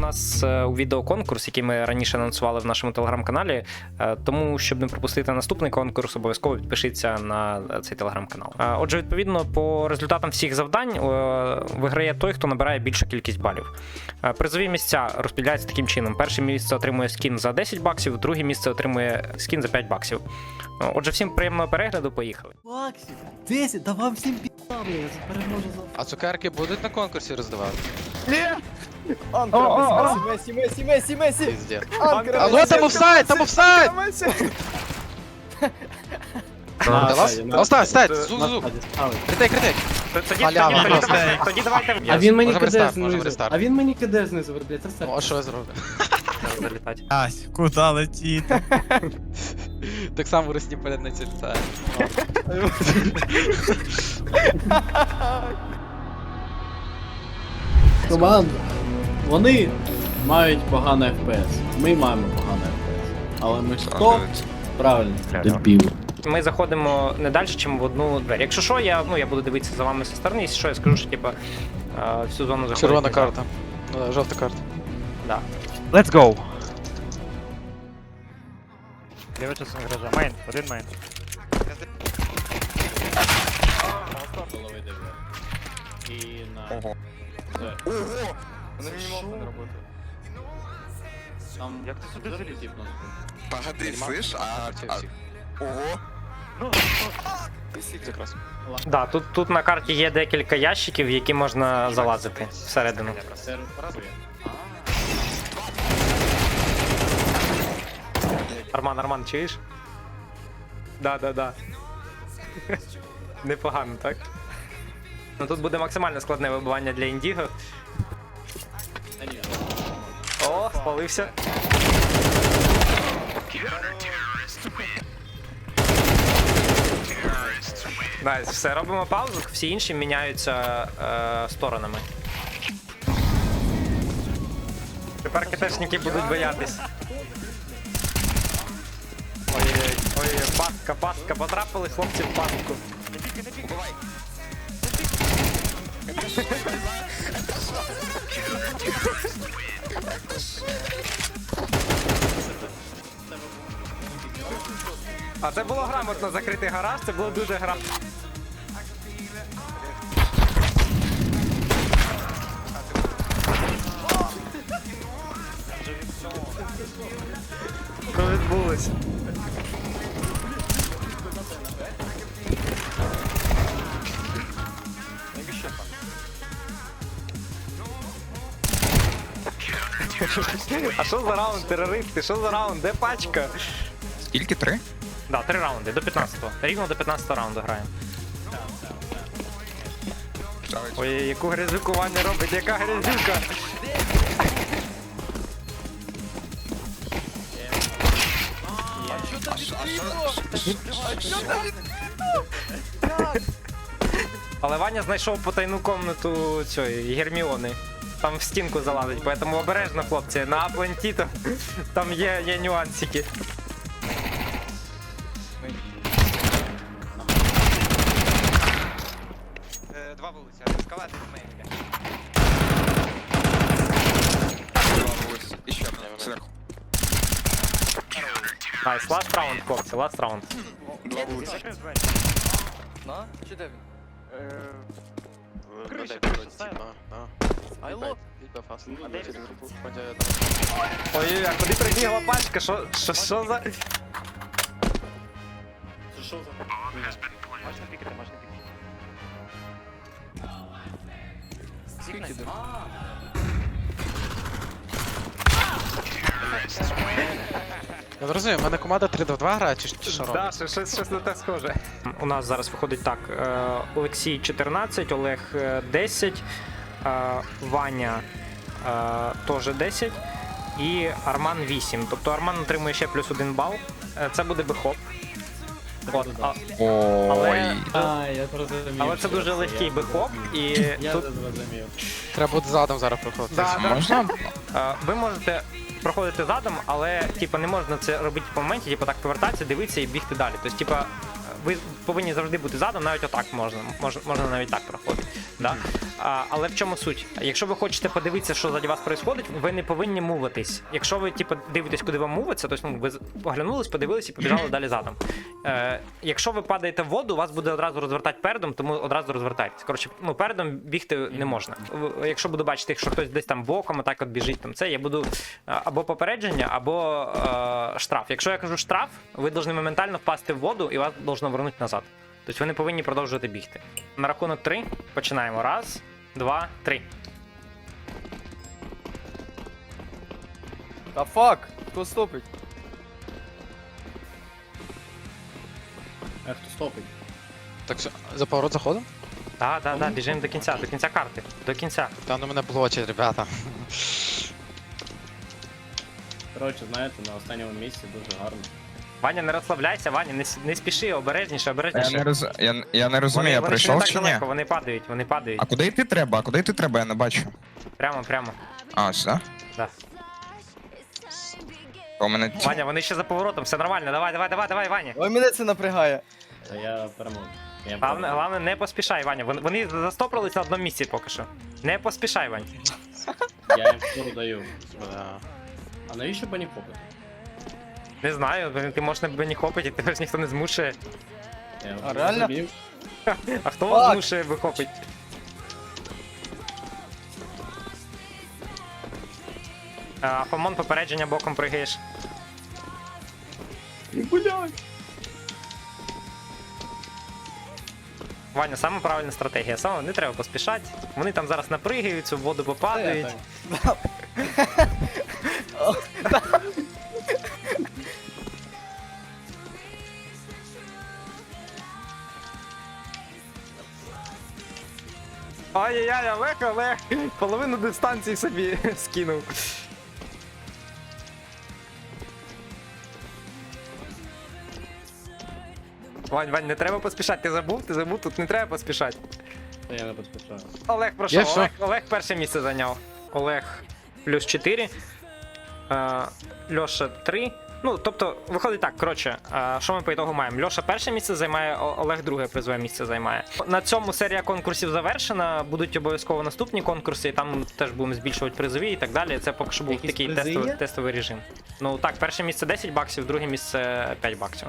нас е, у відео конкурс, який ми раніше анонсували в нашому телеграм-каналі. Е, Тому, щоб не пропустити наступний конкурс, обов'язково підпишіться на цей телеграм-канал. Е, Отже, відповідно, по результатам всіх завдань е, виграє той, хто набирає більшу кількість балів. Е, Призові місця розподіляються таким чином: перше місце отримує скін за 10 баксів, друге місце отримує скін за 5 баксів. Е, Отже, всім приємного перегляду, поїхали. Баксів! 10, да вам всім пі***а, блядь, переможу за... А цукерки будуть на конкурсі роздавати? Анкер, Месі, Месі, Месі, Месі! Піздець. Анкер, Алло, там офсайд, там офсайд! Да вас? Остань, стать, зу-зу. Критей, критей. Тоді, Халява. тоді, тоді, тоді, тоді давайте А він мені Можемо киде рестарт, можемо знизу. рестарт. А він мені киде знизу, блядь, це. Ну, а що я зроблю? залітати. Ась, куди летіти? Так само росні перед на цільця. Команда. Вони мають поганий FPS. Ми маємо поганий FPS. Але ми хто? Правильно, дебіл. Ми заходимо не далі, ніж в одну двері. Якщо що, я, ну, я буду дивитися за вами зі сторони, якщо що, я скажу, що типа е, всю зону заходить. Червона карта. Жовта карта. Да. Let's go. Ліва частина гаража. Мейн, один мейн. І на... Ого. Ого! Вони не можуть робити. Там... Як ти сюди заліз? тип. Погоди, слышь, а... Ого. Якраз. Да, тут, тут на карті є декілька ящиків, в які можна залазити всередину. Арман, Арман, чуєш? Да, да, да. Непогано, так? Ну тут буде максимально складне вибивання для індіго. Спалився. Найс, все, робимо паузу, всі інші міняються е, сторонами. Тепер китешники будуть боятись. Ой-ой-ой, ой-ой, пастка, пастка, потрапили хлопці в пастку. А це було грамотно закритий гараж, це було дуже грамотно. Що відбулося? А що за раунд, терористи? Що за раунд? Де пачка? Скільки? Три? Да, три раунди, до 15-го. Рівно до 15 раунду граємо. Ой, яку грязюку Ваня робить, яка грязюка! Але Ваня знайшов потайну комнату цієї Герміони. Там в стінку залазить, поэтому обережно, хлопці, на Атланті там, там є, є нюансики. Два вулиці, ескалатор мейн. І ще одна. Найс, ласт раунд, хлопці, ласт раунд. Два вулиці. На? Чи де він? Крыша, Айло? Ой, а куди прибігла пачка? Що, що, що за... Це що за... Можна пікати, можна пікати. Я не розумію, в мене команда 3 до 2 грає, чи чи що робить? що, щось, щось на те схоже. У нас зараз виходить так: е, Олексій 14, Олег е, 10, е, Ваня е, теж 10 і Арман 8. Тобто Арман отримує ще плюс один бал. Е, Це буде бихоп. От, а, Ой. А, я зрозумів. але це що дуже легкий я бихоп, і Я тут зрозумів. Треба буде задом зараз проходити. Да, да. Можна? Е, Ви можете проходити задом, але типу, не можна це робити по моменті, типу, так повертатися, дивитися і бігти далі. Тобто, типу, ви повинні завжди бути задом, навіть отак можна. Мож, можна навіть так проходити. Да? А, але в чому суть? Якщо ви хочете подивитися, що заді вас відбувається, ви не повинні муватись. Якщо ви типу, дивитесь, куди вам муватися, то ну, ви з- оглянулись, подивились і побіжали далі задом. Е, якщо ви падаєте в воду, вас буде одразу розвертати передом, тому одразу розвертайтесь. Коротше, ну передом бігти не можна. Якщо буду бачити, що хтось десь там боком, так от біжить, там це я буду е, або попередження, або е, штраф. Якщо я кажу штраф, ви повинні моментально впасти в воду і вас должно вернути назад. Тобто ви не повинні продовжувати бігти. На рахунок три починаємо. Раз, два, три. Та фак! Хто стопить? А хто стопить? Так, все, за поворот заходимо? Так, так, так, біжимо до кінця, до кінця карти. До кінця. Та ну мене блочить, ребята. Коротше, знаєте, на останньому місці дуже гарно. Ваня, не розслабляйся, Ваня, не, с- не спіши, обережніше, Я обережніше. не, роз... я, я не розумію, вони, я вони ще прийшов не так чи ні? далеко, вони падають, вони падають. А куди йти треба? А куди йти треба, я не бачу. Прямо, прямо. А, сюди? Да. То у мене... Ваня, вони ще за поворотом, все нормально. Давай, давай, давай, давай, Ваня. Ой, мене це напрягає. Та я переможу. Я Главне, переможу. главне, не поспішай, Ваня. Вони, вони застопорились на одному місці поки що. Не поспішай, Вань. Я їм фору даю. Бля. А навіщо б не хопити? Не знаю, ти можеш не хопити, тебе ж ніхто не змушує. Я А, реально? А хто вас змушує вихопить? А, Фомон попередження боком пригаєш. Ваня, саме правильна стратегія. Саме не треба поспішати. Вони там зараз напригаються, в воду попадають. Ай-яй-яй, Олег, Олег! Половину дистанції собі скинув. Вань, Вань, не треба поспішати, ти забув, ти забув, тут не треба поспішати. Та я не поспішаю. Олег пройшов. Олег, Олег перше місце зайняв. Олег плюс 4. Е, Льоша 3. Ну, тобто, виходить так, коротше, е, що ми по ітогу маємо? Льоша перше місце займає, Олег друге призове місце займає. На цьому серія конкурсів завершена. Будуть обов'язково наступні конкурси, і там теж будемо збільшувати призові і так далі. Це поки що був Якісь такий тестовий, тестовий режим. Ну так, перше місце 10 баксів, друге місце 5 баксів.